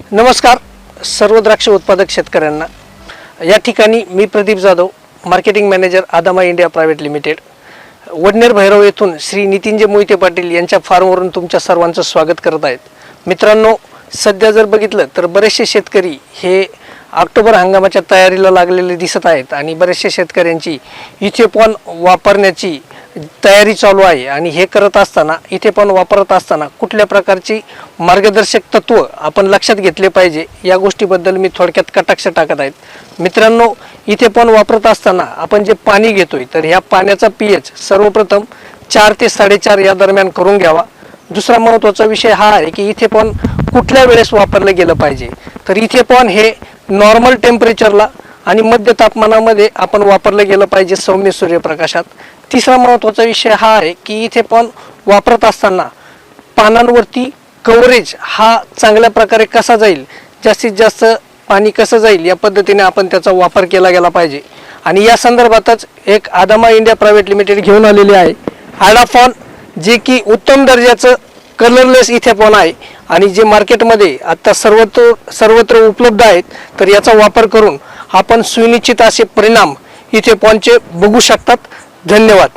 नमस्कार सर्व द्राक्ष उत्पादक शेतकऱ्यांना. या ठिकाणी मी Pradeep Jadhav marketing manager Adama India private limited Vadner Bhairav येथून श्री नितीनजे मोहिते पाटील यांच्या फार्मवरून तुमच्या सर्वांचं स्वागत करत आहेत. मित्रांनो सध्या जर बघितलं तर बरेचसे शेतकरी हे ऑक्टोबर हंगामाच्या तयारीला लागलेले दिसत आहेत आणि बरेचसे शेतकऱ्यांची इचेपॉन वापरण्याची तयारी चालू आहे आणि हे करत असताना इथे पण वापरत असताना कुठल्या प्रकारची मार्गदर्शक तत्व आपण लक्षात घेतले पाहिजे? या गोष्टीबद्दल मी थोडक्यात कटाक्ष टाकत आहेत मित्रांनो इथे पण वापरत असताना आपण जे पाणी घेतोय तर ह्या पाण्याचा पी एच सर्वप्रथम चार ते साडेचार या दरम्यान करून घ्यावा. दुसरा महत्त्वाचा विषय हा आहे की इथे पण कुठल्या वेळेस वापरलं गेलं पाहिजे? तर इथे पण हे नॉर्मल टेम्परेचरला आणि मध्य तापमानामध्ये आपण वापरलं गेलं पाहिजे सौम्य सूर्यप्रकाशात. तिसरा महत्त्वाचा विषय हा आहे की इथे पण वापरत असताना पानांवरती कव्हरेज हा चांगल्या प्रकारे कसा जाईल जास्तीत जास्त पाणी कसं जाईल या पद्धतीने आपण त्याचा वापर केला गेला पाहिजे. आणि या संदर्भातच एक आदामा इंडिया प्रायव्हेट लिमिटेड घेऊन आलेली आहे. आडाफॉन जे की उत्तम दर्जाचं कलरलेस इथेपॉन आहे. आणि जे मार्केटमध्ये आता सर्वत्र सर्वत्र उपलब्ध आहेत तर याचा वापर करून आपण सुनिश्चित असे परिणाम इथे इथेपॉनचे बघू शकतात. धन्यवाद.